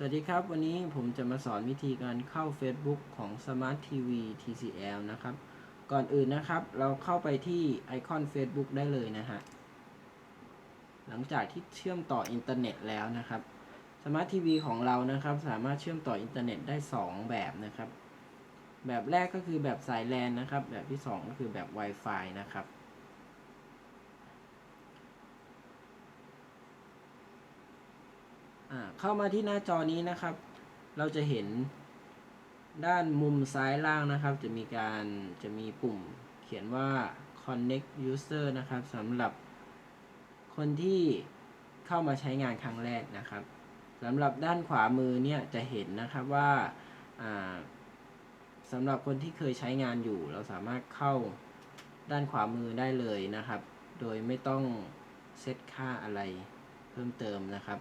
สวัสดีครับ วันนี้ผมจะมาสอนวิธีการเข้า Facebook ของ Smart TV TCL นะครับ ก่อนอื่นนะครับ เราเข้าไปที่ไอคอน Facebook ได้เลยนะฮะ หลังจากที่เชื่อมต่ออินเทอร์เน็ตแล้วนะครับ Smart TV ของเรานะครับ สามารถเชื่อมต่ออินเทอร์เน็ตได้ 2 แบบนะครับ แบบแรกก็คือแบบสายแลนนะครับ แบบที่ 2 ก็คือแบบ Wi-Fi นะครับ อ่า เข้ามาที่หน้าจอนี้นะครับ เราจะเห็นด้านมุมซ้ายล่างนะครับ จะมีการจะมีปุ่มเขียนว่า connect user นะครับสำหรับคนที่เข้ามาใช้งานครั้งแรกนะครับสำหรับด้านขวามือเนี่ยจะเห็นนะครับว่าสำหรับคนที่เคยใช้งานอยู่ เราสามารถเข้าด้านขวามือได้เลยนะครับ โดยไม่ต้องเซตค่าอะไรเพิ่มเติมนะครับ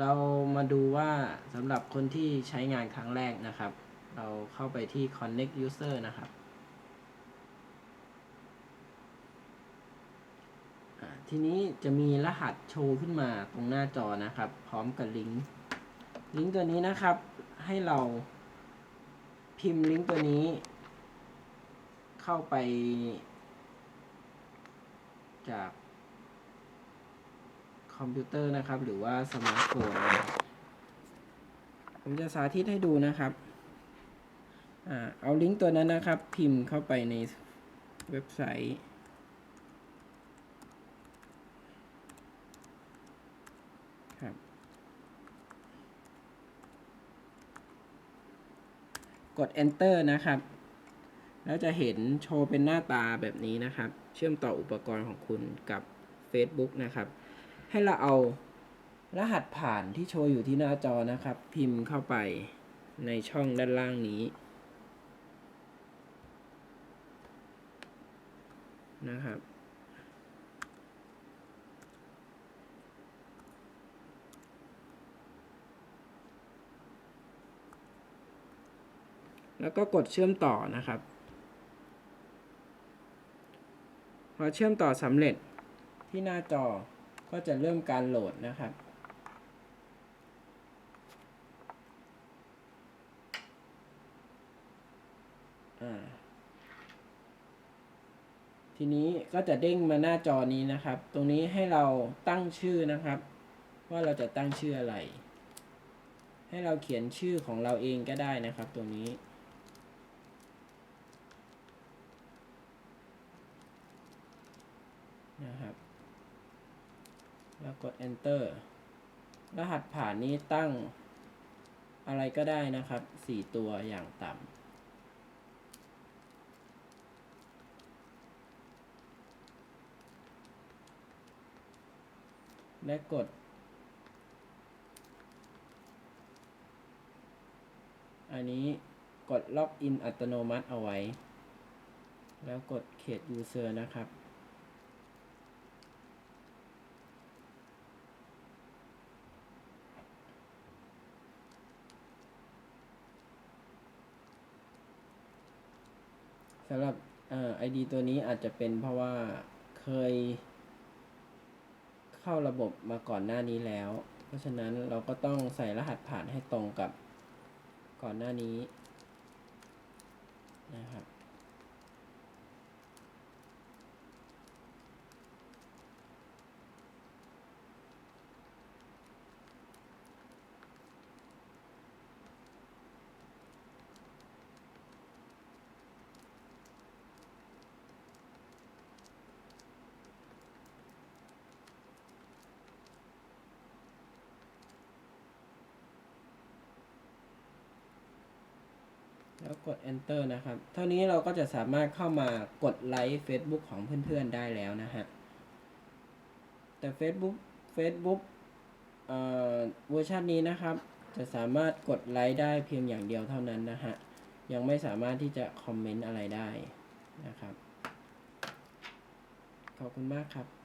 เรามาดูว่าสำหรับคนที่ใช้งานครั้งแรกนะครับ เราเข้าไปที่ connect user นะครับ ทีนี้จะมีรหัสโชว์ขึ้นมาตรงหน้าจอนะครับ พร้อมกับลิงก์ ลิงก์ตัวนี้นะครับ ให้เราพิมพ์ลิงก์ตัวนี้ เข้าไปจาก คอมพิวเตอร์นะครับ หรือว่าสมาร์ทโฟนผมจะสาธิตให้ดูนะครับอเอาลิงก์ตัวนั้นนะครับ พิมพ์เข้าไปในเว็บไซต์ ครับ กด enter นะครับ แล้วจะเห็นโชว์เป็นหน้าตาแบบนี้นะครับ เชื่อมต่ออุปกรณ์ของคุณกับ Facebook นะครับ ให้เราเอารหัสผ่านที่โชว์อยู่ที่หน้าจอนะครับ พิมพ์เข้าไปในช่องด้านล่างนี้นะครับ แล้วก็กดเชื่อมต่อนะครับ พอเชื่อมต่อสำเร็จที่หน้าจอ ก็จะเริ่มการโหลดนะครับ ทีนี้ก็จะเด้งมาหน้าจอนี้นะครับ ตรงนี้ให้เราตั้งชื่อนะครับ ว่าเราจะตั้งชื่ออะไร ให้เราเขียนชื่อของเราเองก็ได้นะครับตรงนี้ นะครับ แล้วกด enter รหัสผ่านนี้ตั้งอะไรก็ได้นะครับ 4 ตัวอย่างต่ำและกด อันนี้กดล็อกอินอัตโนมัติเอาไว้ แล้วกด create user นะครับ สำหรับไอ่อ ID ตัวนี้อาจจะเป็นเพราะว่าเคย เข้าระบบมาก่อนหน้านี้แล้ว เพราะฉะนั้นเราก็ต้องใส่รหัสผ่านให้ตรงกับก่อนหน้านี้นะครับ แล้วกด enter นะครับ เท่านี้เราก็จะสามารถเข้ามากดไลค์ Facebook ของเพื่อนๆได้แล้วนะฮะ แต่ Facebook Facebook เอ่อเวอร์ชันนี้นะครับ จะสามารถกดไลค์ได้เพียงอย่างเดียวเท่านั้นนะฮะ ยังไม่สามารถที่จะคอมเมนต์อะไรได้นะครับ ขอบคุณมากครับ